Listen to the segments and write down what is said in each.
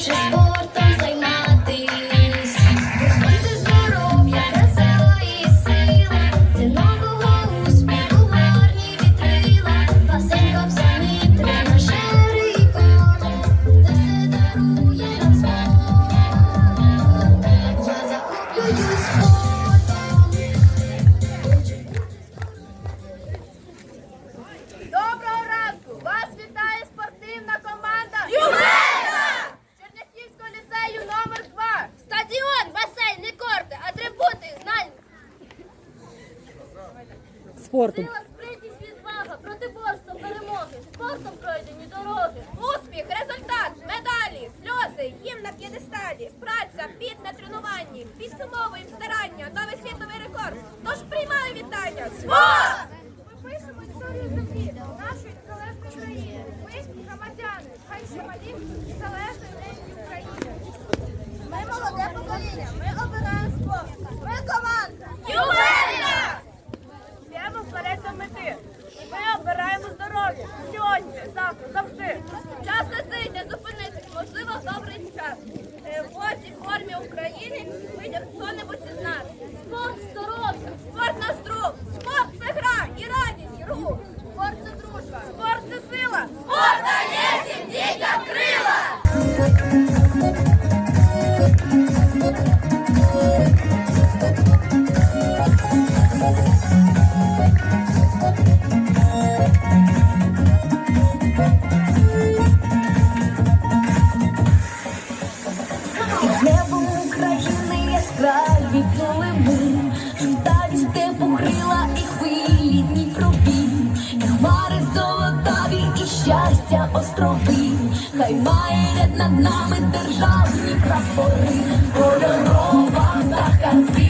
przez спортом. Сила, спритність, відвага, протиборство, перемоги. Спортом пройдені дороги. Успіх, результат, медалі, сльози, гімн на п'єдесталі, праця, під на тренуванні, підсумовуємо старання, новий світовий рекорд. Тож приймаю вітання. Спорт! сьогодні, завтра, завжди. Час не зупинитись, можливо, добрий час. Е, в формі України вийде хто-небудь із нас. Спорт здоров'я, спорт наш острови, хай мають над нами державні прапори, кольорова та казки.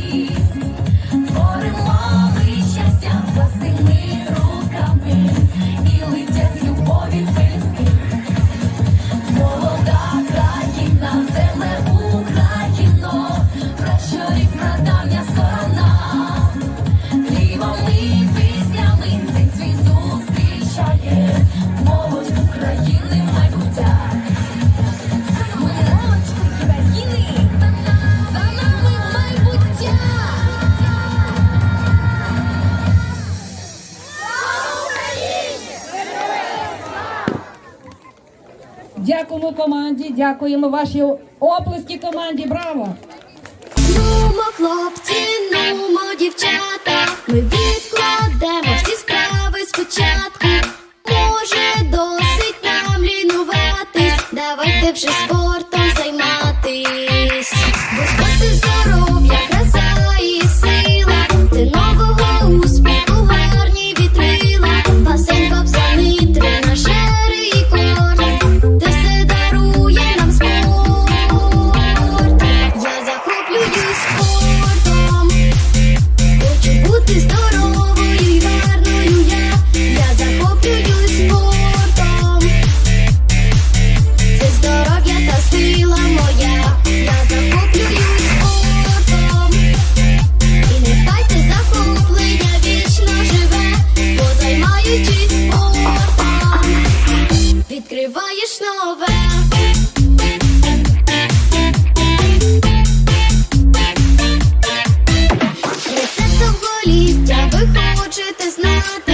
Thank you. Дякуємо команді, дякуємо вашій оплески команді. Браво! Нумо, хлопці, нумо, дівчата. Ми відкладемо всі справи спочатку. Може, досить нам лінуватись. Давайте вже спо. Довголіття ви хочете знати,